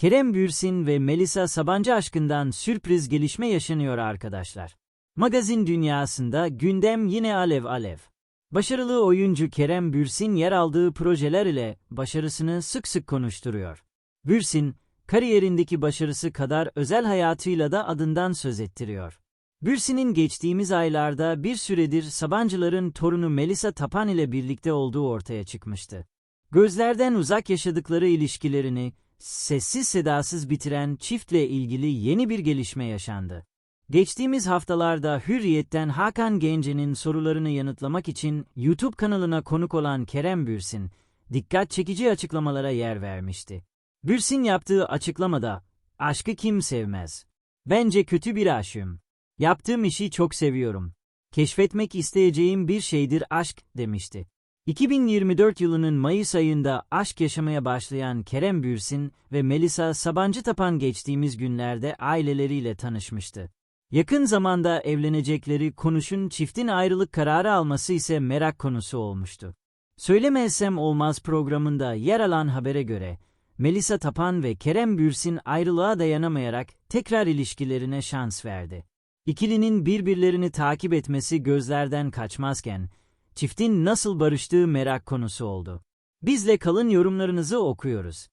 Kerem Bürsin ve Melisa Sabancı aşkından sürpriz gelişme yaşanıyor arkadaşlar. Magazin dünyasında gündem yine alev alev. Başarılı oyuncu Kerem Bürsin yer aldığı projeler ile başarısını sık sık konuşturuyor. Bürsin, kariyerindeki başarısı kadar özel hayatıyla da adından söz ettiriyor. Bürsin'in geçtiğimiz aylarda bir süredir Sabancıların torunu Melisa Tapan ile birlikte olduğu ortaya çıkmıştı. Gözlerden uzak yaşadıkları ilişkilerini sessiz sedasız bitiren çiftle ilgili yeni bir gelişme yaşandı. Geçtiğimiz haftalarda Hürriyet'ten Hakan Gence'nin sorularını yanıtlamak için YouTube kanalına konuk olan Kerem Bürsin, dikkat çekici açıklamalara yer vermişti. Bürsin yaptığı açıklamada, aşkı kim sevmez? Bence kötü bir aşığım. Yaptığım işi çok seviyorum. Keşfetmek isteyeceğim bir şeydir aşk, demişti. 2024 yılının Mayıs ayında aşk yaşamaya başlayan Kerem Bürsin ve Melisa Sabancı Tapan geçtiğimiz günlerde aileleriyle tanışmıştı. Yakın zamanda evlenecekleri konuşun çiftin ayrılık kararı alması ise merak konusu olmuştu. Söylemezsem Olmaz programında yer alan habere göre, Melisa Tapan ve Kerem Bürsin ayrılığa dayanamayarak tekrar ilişkilerine şans verdi. İkilinin birbirlerini takip etmesi gözlerden kaçmazken, çiftin nasıl barıştığı merak konusu oldu. Bizle kalın yorumlarınızı okuyoruz.